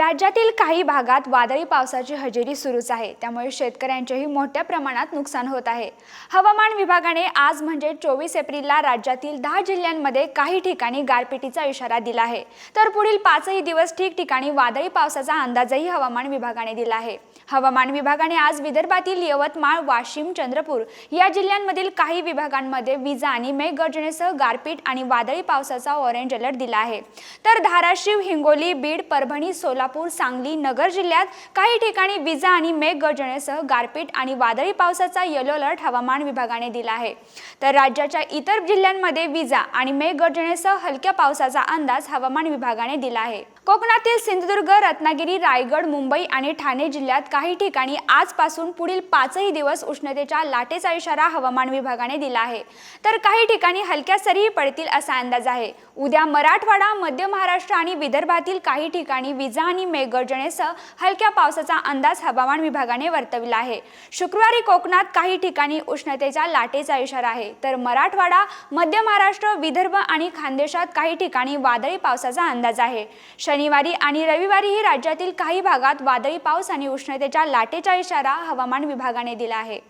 राज्यातील काही भागात वादळी पावसाची हजेरी सुरूच आहे. त्यामुळे शेतकऱ्यांचेही मोठ्या प्रमाणात नुकसान होत आहे. हवामान विभागाने आज म्हणजे चोवीस एप्रिलला राज्यातील दहा जिल्ह्यांमध्ये काही ठिकाणी गारपिटीचा इशारा दिला आहे. तर पुढील पाचही दिवस ठिकठिकाणी वादळी पावसाचा अंदाजही हवामान विभागाने दिला आहे. हवामान विभागाने आज विदर्भातील यवतमाळ वाशिम चंद्रपूर या जिल्ह्यांमधील काही विभागांमध्ये विजा आणि मेघगर्जनेसह गारपीट आणि वादळी पावसाचा ऑरेंज अलर्ट दिला आहे. तर धाराशिव हिंगोली बीड परभणी सोलापूर सांगली नगर जिल्ह्यात काही ठिकाणी विजा आणि मेघगर्जनेसह गारपीट आणि वादळी पावसाचा येलो अलर्ट हवामान विभागाने दिला आहे. तर राज्याच्या इतर जिल्ह्यांमध्ये विजा आणि मेघगर्जनेसह हलक्या पावसाचा अंदाज हवामान विभागाने दिला आहे. कोकणातील सिंधुदुर्ग रत्नागिरी रायगड मुंबई आणि ठाणे जिल्ह्यात काही ठिकाणी आजपासून पुढील पाचही दिवस उष्णतेच्या लाटेचा इशारा हवामान विभागाने दिला आहे. तर काही ठिकाणी हलक्या सरीही पडतील असा अंदाज आहे. उद्या मराठवाडा मध्य महाराष्ट्र आणि विदर्भातील काही ठिकाणी विजा आणि मेघगर्जनेसह हलक्या पावसाचा अंदाज हवामान विभागाने वर्तविला आहे. शुक्रवारी कोकणात काही ठिकाणी उष्णतेच्या लाटेचा इशारा आहे. तर मराठवाडा मध्य महाराष्ट्र विदर्भ आणि खानदेशात काही ठिकाणी वादळी पावसाचा अंदाज आहे. शनिवारी आणि रविवारीही राज्यातील काही भागात वादळी पाऊस आणि उष्णतेच्या लाटेचा इशारा हवामान विभागाने दिला आहे.